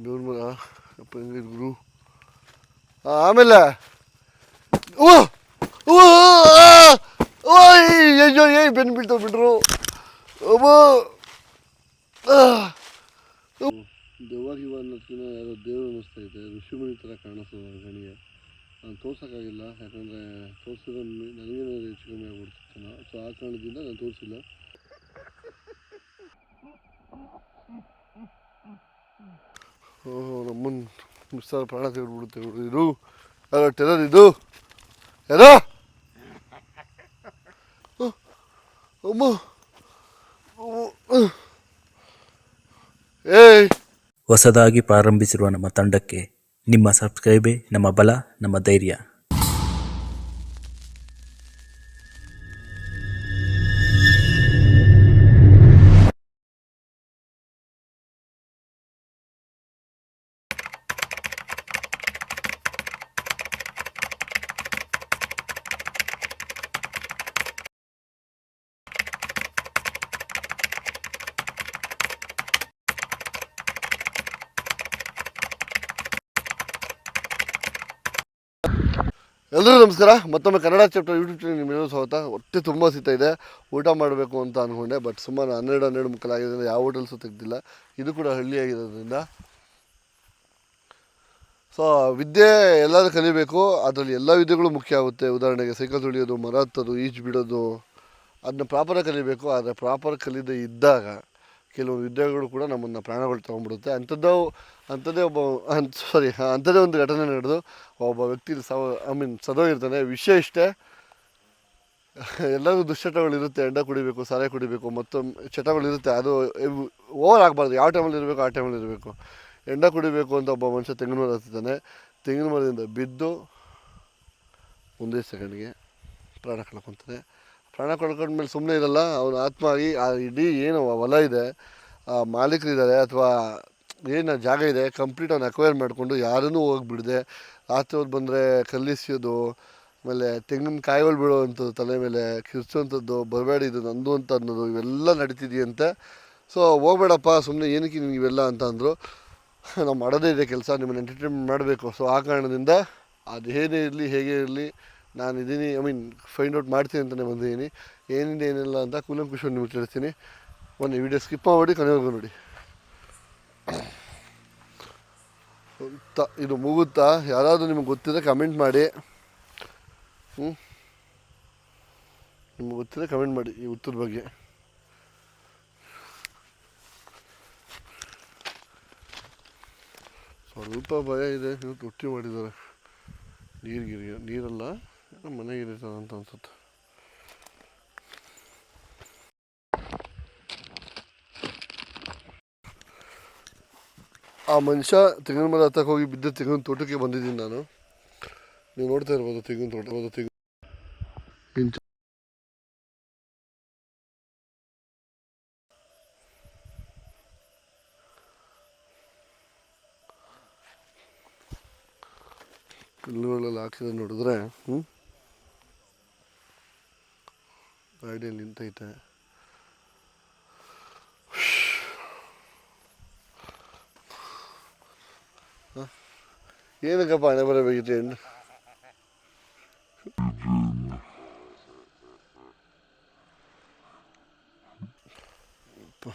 ಬೇವ್ರ ಮರ ಅಪ್ಪ ಗುರು ಆಮೇಲೆ ಓ ಓ ಅಯ್ಯೋ ಏಯ್ ಬೆನ್ನು ಬೀಳ್ತಾವೆ ಬಿಡ್ರು ಒಬ್ಬ ದೆವ್ವ ಗಿವ ಅನ್ನೋದಕ್ಕಿಂತ ಯಾರೋ ದೇವರು ಅನ್ನಿಸ್ತಾ ಇದೆ ಋಷಿಮುನಿ ಥರ ಕಾಣಿಸೋದು ಗಣಿಗೆ ನಾನು ತೋರ್ಸೋಕ್ಕಾಗಿಲ್ಲ ಯಾಕಂದರೆ ತೋರಿಸಿದ್ರೆ ನನಗೇನೋ ಹೆಚ್ಚು ಕಮ್ಮಿ ಆಗ್ಬಿಡ್ತಿತ್ತು ಸೊ ಆ ಕಾರಣದಿಂದ ನಾನು ತೋರಿಸಿಲ್ಲ ಓಹೋ ನಮ್ಮನ್ನ ಮಿಸ್ಸಾರ ಪ್ರಾಣ ತೆಗೆದ್ಬಿಡುತ್ತೆ ಬಿಡು ಇದು ಅಲ್ಲ ಟೆರರ್ ಇದು? ಯಾರೋ? ಅಮ್ಮ, ಏಯ್. ಹೊಸದಾಗಿ ಪ್ರಾರಂಭಿಸಿರುವ ನಮ್ಮ ತಂಡಕ್ಕೆ ನಿಮ್ಮ ಸಬ್ಸ್ಕ್ರೈಬೇ ನಮ್ಮ ಬಲ ನಮ್ಮ ಧೈರ್ಯ. ಎಲ್ಲರಿಗೂ ನಮಸ್ಕಾರ. ಮತ್ತೊಮ್ಮೆ ಕನ್ನಡ ಚಾಪ್ಟರ್ ಯೂಟ್ಯೂಬ್ ಚಾನಲ್ ನಿಮ್ಮೆಲ್ಲರೂ ಸ್ವಾಗತ. ಹೊಟ್ಟೆ ತುಂಬ ಸಿಗ್ತಾ ಇದೆ. ಊಟ ಮಾಡಬೇಕು ಅಂತ ಅಂದ್ಕೊಂಡೆ ಬಟ್ ಸುಮಾರು ಹನ್ನೆರಡು ಹನ್ನೆರಡು ಮುಕ್ಕಲಾಗಿದ್ದರಿಂದ ಯಾವ ಹೋಟೆಲ್ಸು ತೆಗ್ದಿಲ್ಲ. ಇದು ಕೂಡ ಹಳ್ಳಿ ಆಗಿರೋದ್ರಿಂದ. ಸೊ ವಿದ್ಯೆ ಎಲ್ಲರೂ ಕಲಿಬೇಕು. ಅದರಲ್ಲಿ ಎಲ್ಲ ವಿದ್ಯೆಗಳು ಮುಖ್ಯ ಆಗುತ್ತೆ. ಉದಾಹರಣೆಗೆ ಸೈಕಲ್ ತುಳಿಯೋದು, ಮರ ಹತ್ತೋದು, ಈಜು ಬಿಡೋದು ಅದನ್ನ ಪ್ರಾಪರಾಗಿ ಕಲಿಬೇಕು. ಆದರೆ ಪ್ರಾಪರ್ ಕಲಿದೇ ಇದ್ದಾಗ ಕೆಲವೊಂದು ಯುದ್ಧಗಳು ಕೂಡ ನಮ್ಮನ್ನು ಪ್ರಾಣಗಳು ತೊಗೊಂಡ್ಬಿಡುತ್ತೆ. ಅಂಥದ್ದು, ಅಂಥದ್ದೇ ಒಬ್ಬ ಸಾರಿ ಅಂಥದ್ದೇ ಒಂದು ಘಟನೆ ನಡೆದು ಒಬ್ಬ ವ್ಯಕ್ತಿ ಸವ ಐ ಮೀನ್ ಸದೋಗಿರ್ತಾನೆ ವಿಷಯ ಇಷ್ಟೇ. ಎಲ್ಲರಿಗೂ ದುಶ್ಚಟಗಳಿರುತ್ತೆ ಎಂಡ ಕುಡಿಬೇಕು, ಸಾರೆ ಕುಡಿಬೇಕು, ಮತ್ತೊಮ್ಮೆ ಚಟಗಳಿರುತ್ತೆ ಅದು ಓವರ್ ಆಗಬಾರ್ದು. ಯಾವ ಟೈಮಲ್ಲಿ ಇರಬೇಕು, ಆ ಟೈಮಲ್ಲಿ ಇರಬೇಕು. ಎಂಡ ಕುಡಿಬೇಕು ಅಂತ ಒಬ್ಬ ಮನುಷ್ಯ ತೆಂಗಿನ ಮರ ಹತ್ತಿದ್ದಾನೆ. ತೆಂಗಿನ ಮರದಿಂದ ಬಿದ್ದು, ಒಂದೇ ಸೆಕೆಂಡ್ಗೆ ಪ್ರಾಣ ಕಳ್ಕೊತಾನೆ. ಪ್ರಾಣ ಮೇಲೆ ಸುಮ್ಮನೆ ಇರಲ್ಲ, ಅವನ ಆತ್ಮ ಆ ಇಡೀ ಏನು ಹೊಲ ಇದೆ ಮಾಲೀಕರಿದ್ದಾರೆ ಅಥವಾ ಏನು ಜಾಗ ಇದೆ ಕಂಪ್ಲೀಟ್ ಅವ್ನು ಅಕ್ವೈರ್ ಮಾಡಿಕೊಂಡು ಯಾರನ್ನೂ ಹೋಗಿಬಿಡದೆ. ಹೊತ್ತು ಬಂದರೆ ಕಲ್ಲಿಸೋದು ಆಮೇಲೆ ತೆಂಗಿನ ಕಾಯಿಗಳು ಬೀಳುವಂಥದ್ದು ತಲೆ ಮೇಲೆ, ಕಿರ್ಚುವಂಥದ್ದು, ಬರಬೇಡ ಇದು ನಂದು ಅಂತ ಅನ್ನೋದು ಇವೆಲ್ಲ ನಡೀತಿದೆಯಂತೆ. ಸೊ ಹೋಗ್ಬೇಡಪ್ಪ ಸುಮ್ಮನೆ ಏನಕ್ಕೆ ನಿಮ್ಗೆ ಇವೆಲ್ಲ ಅಂತ ಅಂದರು. ನಾವು ಮಾಡೋದೇ ಇದೆ ಕೆಲಸ, ನಿಮ್ಮನ್ನು ಎಂಟರ್ಟೈನ್ಮೆಂಟ್ ಮಾಡಬೇಕು. ಸೊ ಆ ಕಾರಣದಿಂದ ಅದೇನೇ ಇರಲಿ, ಹೇಗೆ ಇರಲಿ ನಾನು ಇದ್ದೀನಿ ಐ ಮೀನ್ ಫೈಂಡ್ ಔಟ್ ಮಾಡ್ತೀನಿ ಅಂತಲೇ ಬಂದಿದ್ದೀನಿ. ಏನಿದೆ, ಏನಿಲ್ಲ ಅಂತ ಕೂಲಂಕುಷ ನಿಮಗೆ ತಿಳಿಸ್ತೀನಿ. ಒಂದು ವಿಡಿಯೋ ಸ್ಕಿಪ್ ಮಾಡಿ ಕೊನೆವರೆಗೂ ನೋಡಿ. ಅಂತ, ಇದು ಮುಗುತ್ತಾ? ಯಾರಾದರೂ ನಿಮಗೆ ಗೊತ್ತಿದೆ ಕಮೆಂಟ್ ಮಾಡಿ. ಹ್ಞೂ ನಿಮ್ಗೆ ಗೊತ್ತಿದೆ ಕಮೆಂಟ್ ಮಾಡಿ ಈ ಉತ್ತರ ಬಗ್ಗೆ. ಸ್ವಲ್ಪ ಭಯ ಇದೆ ಇವತ್ತು ಒಟ್ಟಿ ಮಾಡಿದ್ದಾರೆ. ನೀರು ಗಿರಿಗೆ ನೀರಲ್ಲ. ಏನೋ ಮನೆಗೆ ಅಂತ ಅನ್ಸುತ್ತೆ ಆ ಮನುಷ್ಯ ತೆಂಗಿನ ಮರ ಹತ್ತಕ್ಕೆ ಹೋಗಿ ಬಿದ್ದ ತೆಂಗಿನ ತೋಟಕ್ಕೆ ಬಂದಿದ್ದೀನಿ ನಾನು. ನೀವು ನೋಡ್ತಾ ಇರ್ಬೋದು ತೆಂಗಿನ ತೋಟ ತೆಂಗಿನ ಇಂಚು ಹುಲ್ಲುಗಳೆಲ್ಲ ಹಾಕಿದ್ರೆ ನೋಡಿದ್ರೆ ಹ್ಞೂ Öyle elindeydi. ഏത് കപ്പാണ് ഇവിടെ വെജിറ്റേറിയൻ ഇപ്പോൾ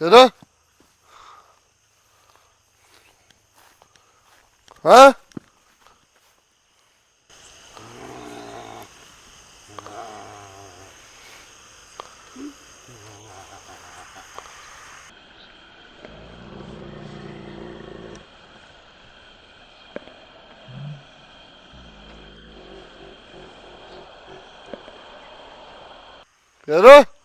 여덟 어? 여덟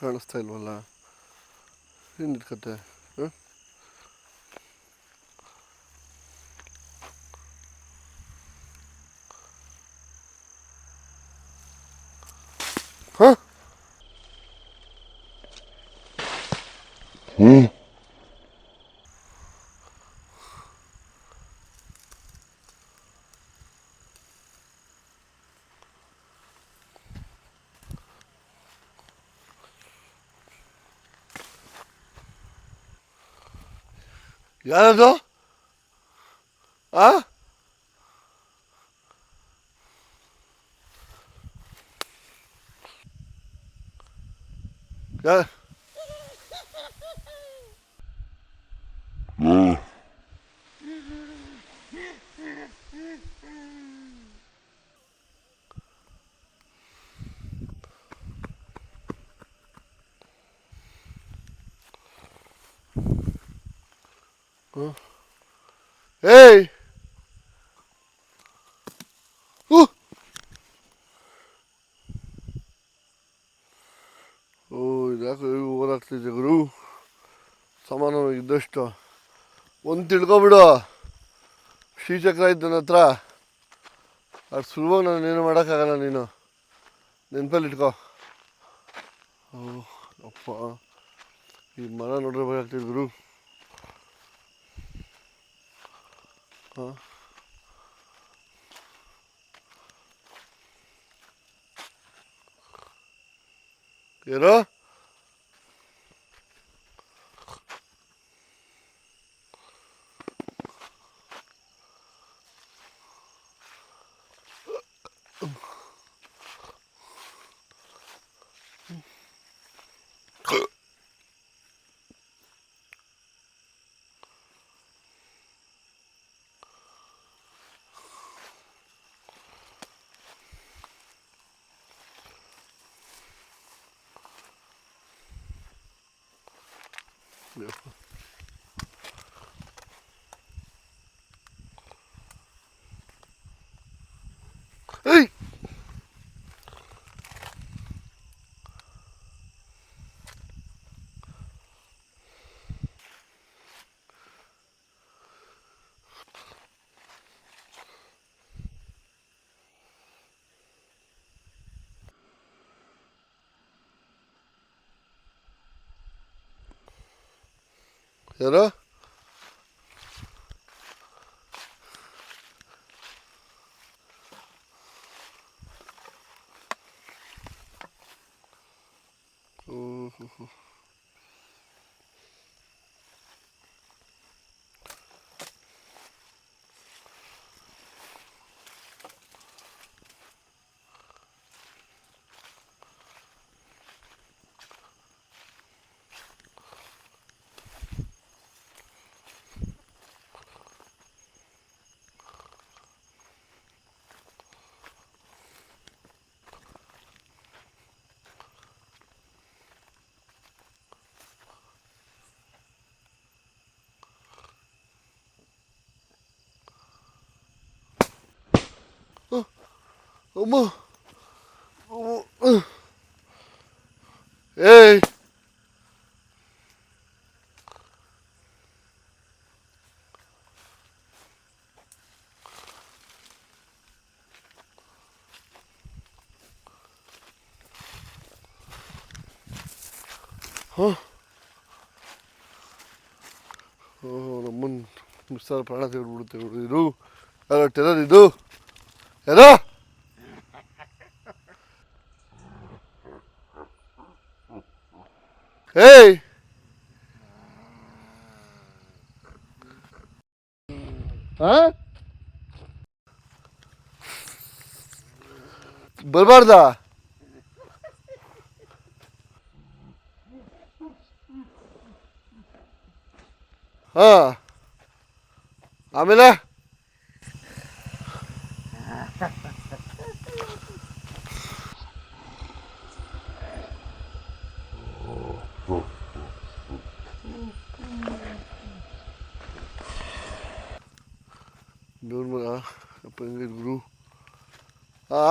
ಕಾಣಿಸ್ತಾ ಇಲ್ವಲ್ಲ? ಏನು ಕತೆ ಹಾಂ ಹಾಂ ಯಾರದು ಆ ಯಾ ಏಯ್. ಓ, ಇದ್ಯಾಕೆ ಓದಾಗ್ತಿದೆ ಗುರು? ಸಮಾನವಾಗಿ ಇದ್ದಷ್ಟು. ಒಂದು ತಿಳ್ಕೊಬಿಡು. ಶ್ರೀಚಕ್ರ ಇದ್ದ ನನ್ನ ಹತ್ರ. ಅದು ಸುಲಭವಾಗಿ ನಾನು ಏನು ಮಾಡೋಕ್ಕಾಗಲ್ಲ ನೀನು. ನೆನಪಲ್ಲಿ ಇಟ್ಕೋ. ಓ, ಅಪ್ಪ. ಈ ಮರ ನೋಡ್ರೆ ಬೇಕಾಗ್ತಿದ್ರು ಆಗ್ತಿದೆ ಗುರು ಹಾಂ ಏನೋ ಏಯ್ ಯಾರೋ ಹ್ಮ್ Uh, uh, uh. ಅಮ್ಮ. ಏಯ್ ಹಾಂ ಓ ನಮ್ಮನ್ನು ಮಿಸ್ಸಾರ ಪ್ರಾಣ ತೆಗೆದ್ಬಿಡುತ್ತೆ. ಇದು. ಯಾರೋ ಟೆರರ್ ಇದು? ಯಾರೋ? ஏய் ಬರ್ಬಾರ್ದಾ ಹಾಂ ಆಮೇಲೆ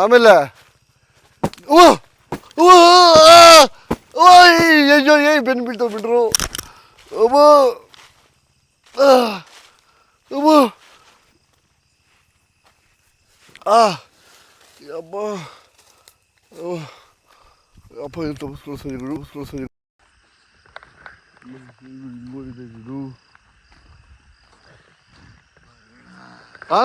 ಆಮೇಲೆ ಓ ಓ ಓಯ್ ಅಯ್ಯೋ ಏಯ್ ಬೆನ್ನು ಬೀಳ್ತಾವ ಬಿಟ್ರು ಅಬ್ಬೋ ಆ, ಅಬ್ಬೋ ಆ ಅಬ್ಬ ಓ ಅಪ್ಪ ಏನು ತಪ್ಪಿಸ್ಕೊಳ್ಳೋ ಸಂಜೆಗಳು ತಪ್ಪಿಸ್ಕೊಳ್ಳೋ ಸಂಜೆ ಇದು ಆ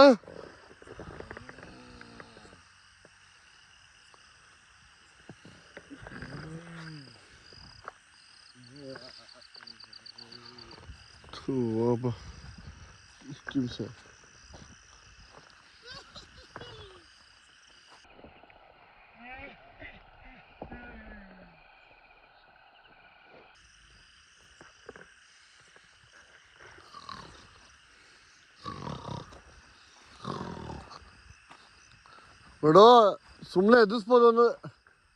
ಥೂ, ಅಬ್ಬ ಇಷ್ಟು ದಿವಸ ನೋಡು ಸುಮ್ಮನೆ ಎದುರಿಸ್ಬೋದು ಅನ್ನೋ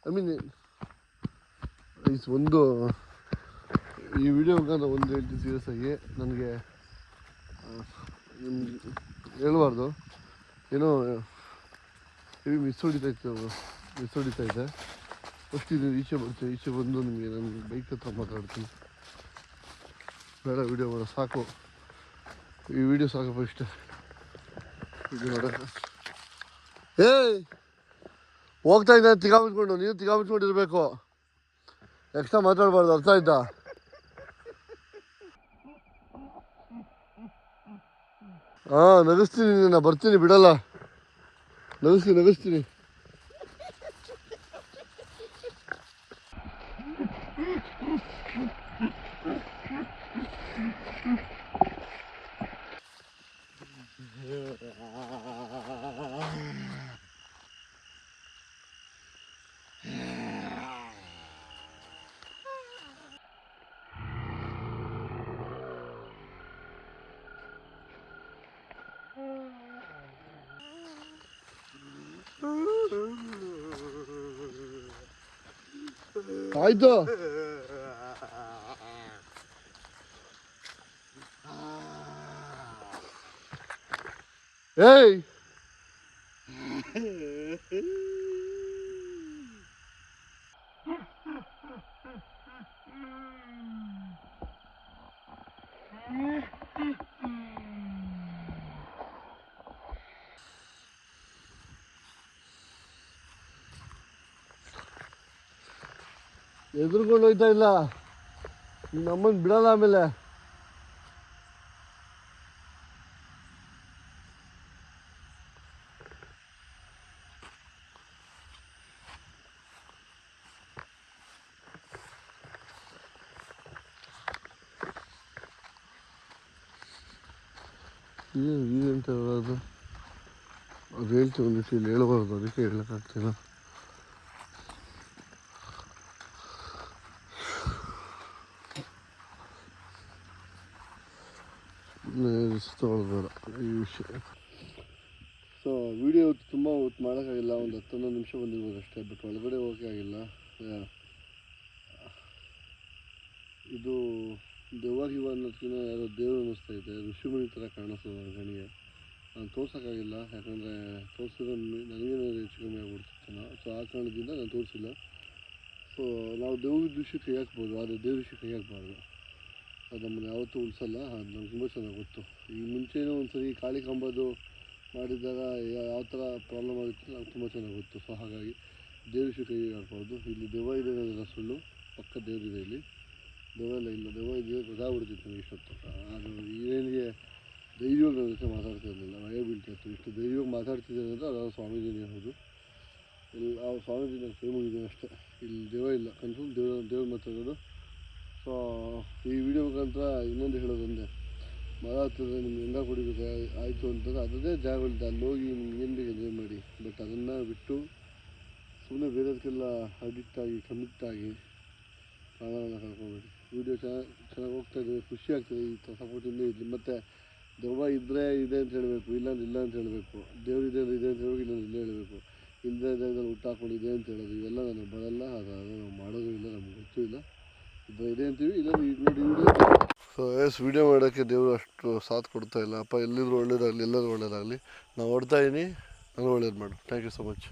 ಐ ಮೀನ್ ಒಂದು ಈ ವಿಡಿಯೋ ಮುಖಾಂತರ ಒಂದು ಹೇಳ್ತೀನಿ ಸೀರಿಯಸ್ ಆಗಿ ನನಗೆ ಹೇಳಬಾರ್ದು. ಏನೋ, ಹೆವಿ ಮಿಸ್ ಹೊಡಿತಾ ಇತ್ತು ಮಿಸ್ ಹೊಡಿತಾ ಇದೆ ಫಸ್ಟ್ ಇದು ಈಚೆ ಬರ್ತೀನಿ ಈಚೆ ಬಂದು ನಿಮಗೆ ನನ್ನ ಬೈಕ್ ಹತ್ರ ಮಾತಾಡ್ತೀನಿ. ಬೇಡ ವಿಡಿಯೋ ಮಾಡೋ ಸಾಕು. ಈ ವಿಡಿಯೋ ಸಾಕು ಇಷ್ಟ. ಇದು ನೋಡ. ಏಯ್! ಹೋಗ್ತಾ ಇದ್ದೆ ತಿಗಾ ನೀವು ನೀನು ತಿಗಾ ಮುಚ್ಕೊಂಡಿರ್ಬೇಕು ಎಕ್ಸ್ಟ್ರಾ ಮಾತಾಡಬಾರ್ದು, ಅರ್ಥ ಆಯ್ತಾ? ಹಾಂ ನಗಸ್ತೀನಿ ನಾನು ಬರ್ತೀನಿ ಬಿಡಲ್ಲ. ನಗಸ್ತೀನಿ ನಗಿಸ್ತೀನಿ. ಆಯ್ತು ಏಯ್ ಎದುರ್ಕೊಂಡು ಹೋಗ್ತಾ ಇಲ್ಲ. ನಮ್ಮನ್ನು ಬಿಡಲ್ಲ ಆಮೇಲೆ. ಏನು ಏನಂತ ಹೇಳೋದು? ಅದು ಹೇಳ್ತೀವಿ ಒಂದು ಇಲ್ಲಿ ಹೇಳ್ಬಾರ್ದು, ಅದಕ್ಕೆ ಹೇಳೋಕ್ಕಾಗ್ತಿಲ್ಲ ತಗೊಳ್ಬೇಡ ಈ ವಿಷಯ ಸೊ ವಿಡಿಯೋ ತುಂಬ ಹೊತ್ತು ಮಾಡೋಕ್ಕಾಗಿಲ್ಲ ಒಂದು ಹತ್ತು ಹನ್ನೊಂದು ನಿಮಿಷ ಬಟ್ ಒಳಗಡೆ ಹೋಗೋಕೆ ಆಗಿಲ್ಲ. ಇದು ದೆವ್ವ ಗಿವ ಅನ್ನೋದಕ್ಕಿಂತ ಯಾರೋ ದೇವ್ರು ಅನ್ನಿಸ್ತಾ ಇದೆ. ಋಷಿಮುನಿ ಥರ ಕಾಣಿಸ್ತದೆ ಕಣ್ಣಿಗೆ ನಾನು ತೋರ್ಸೋಕ್ಕಾಗಿಲ್ಲ ಯಾಕಂದರೆ ತೋರಿಸಿದ್ರೆ ನನಗೇನೋ ಹೆಚ್ಚು ಕಮ್ಮಿ ಆಗ್ಬಿಡ್ತಿತ್ತೇನೋ ಸೊ ಆ ಕಾರಣದಿಂದ ನಾನು ತೋರಿಸಿಲ್ಲ. ಸೊ ನಾವು ದೇವ್ರ ವಿಷಯ ಕೈ ಹಾಕ್ಬೋದು, ಆದರೆ ದೇವ್ರ ವಿಷಯ ಕೈ ಹಾಕ್ಬಾರ್ದು. ಅದು ನಮ್ಮನ್ನು ಯಾವತ್ತೂ ಉಳಿಸಲ್ಲ, ಅದು ನಮ್ಗೆ ತುಂಬ ಚೆನ್ನಾಗಿ ಗೊತ್ತು. ಈ ಮುಂಚೆನೂ ಒಂದು ಸರಿ ಕಾಳಿ ಕಂಬದು ಮಾಡಿದಾಗ ಯಾವ ಥರ ಪ್ರಾಬ್ಲಮ್ ಆಗುತ್ತೆ ನಂಗೆ ತುಂಬ ಚೆನ್ನಾಗಿ ಗೊತ್ತು. ಸೊ ಹಾಗಾಗಿ ದೇವ್ರ ವಿಷಯ ಕೈ ಹಾಕ್ಬಾರ್ದು ಇಲ್ಲಿ ದೆವ್ವ ಇದೆ ಅನ್ನೋದೆಲ್ಲ ಸುಳ್ಳು. ಪಕ್ಕ ದೇವರಿದೆ ಇಲ್ಲಿ. ದೆವ್ವ ಎಲ್ಲ ಇಲ್ಲ. ದೆವ್ವ ಇದೆ ಗದಾ ನನಗೆ ಇಷ್ಟೊತ್ತು. ಅದು ಏನಿಗೆ ನನ್ನ ಜೊತೆ ಮಾತಾಡ್ತಾ ಇರಲಿಲ್ಲ. ಭಯ ಬೀಳ್ತಿತ್ತು ಇಷ್ಟು ಧೈರ್ಯವಾಗಿ ಮಾತಾಡ್ತಿದ್ದೇನೆ ಅಂದರೆ ಅದು ಸ್ವಾಮೀಜಿನೇ ಹೌದು ಇಲ್ಲಿ ಆ ಸ್ವಾಮೀಜಿ ನಾನು ಕೈ ಅಷ್ಟೇ. ಇಲ್ಲಿ ದೇವ ಇಲ್ಲ. ಕನ್ಫರ್ಮ್ ದೇವ್ರ ದೇವ್ರ ಮಾತಾಡೋದು ಸೊ ಈ ವಿಡಿಯೋ ಮುಖಾಂತರ ಇನ್ನೊಂದು ಹೇಳೋದೊಂದೇ. ಮರ ಹತ್ತಿದ್ರೆ ನಿಮ್ಗೆ ಹೆಂಗ ಕುಡಿಬೇಕು, ಆಯಿತು ಅಂತಂದರೆ ಅದರದೇ ಜಾಗಗಳಿದೆ ಅಲ್ಲಿ ಹೋಗಿ ನಿಮ್ಗೆ ಏನು ಬೇಕು ಎಂಜಾಯ್ ಮಾಡಿ. ಬಟ್ ಅದನ್ನು ಬಿಟ್ಟು ಸುಮ್ಮನೆ ಬೇರೆದಕ್ಕೆಲ್ಲ ಅಡಿಕ್ಟ್ ಆಗಿ ಕಮಿಟ್ ಆಗಿ ಕಾಲವನ್ನು ಕಳ್ಕೊಬೇಡಿ. ವೀಡಿಯೋ ಚೆನ್ನಾಗಿ ಚೆನ್ನಾಗಿ ಹೋಗ್ತಾ ಇದೆ ಖುಷಿ ಆಗ್ತದೆ ಈ ಸಪೋರ್ಟ್ ಇನ್ನೂ ಇರಲಿ ಮತ್ತು ದೆವ್ವ ಇದ್ದರೆ ಇದೆ ಅಂತ ಹೇಳಬೇಕು, ಇಲ್ಲ ಅಂದ್ರೆ ಇಲ್ಲ ಅಂತ ಹೇಳಬೇಕು. ದೇವ್ರು ಇದೆ ಅಂದರೆ ಇದೆ ಅಂತ ಹೇಳಬೇಕು, ಇಲ್ಲ ಇಲ್ಲೇ ಹೇಳಬೇಕು. ಇಲ್ಲದೆ ಜಾಗದಲ್ಲಿ ಊಟ ಹಾಕೊಂಡಿದೆ ಅಂತ ಹೇಳೋದು, ಇವೆಲ್ಲ ನನಗೆ ಬರಲ್ಲ. ಹಾಗಾಗಿ ನಾವು ಮಾಡೋದು ಇಲ್ಲ, ನಮ್ಗೆ ಗೊತ್ತೂ ಇಲ್ಲ. ಇದೆ ಅಂತೀವಿ, ಇಲ್ಲ ಇದು ನೋಡಿ ಸೊ ಎಸ್ ವಿಡಿಯೋ ಮಾಡೋಕ್ಕೆ ದೇವರು ಅಷ್ಟು ಸಾಥ್ ಕೊಡ್ತಾ ಇಲ್ಲ. ಅಪ್ಪ, ಎಲ್ಲಿದ್ರು ಒಳ್ಳೇದಾಗಲಿ, ಎಲ್ಲರೂ ಒಳ್ಳೇದಾಗಲಿ. ನಾವು ಹೊಡ್ತಾ ಇದ್ದೀನಿ ನಾನು ಒಳ್ಳೇದು ಮಾಡು. Thank you so much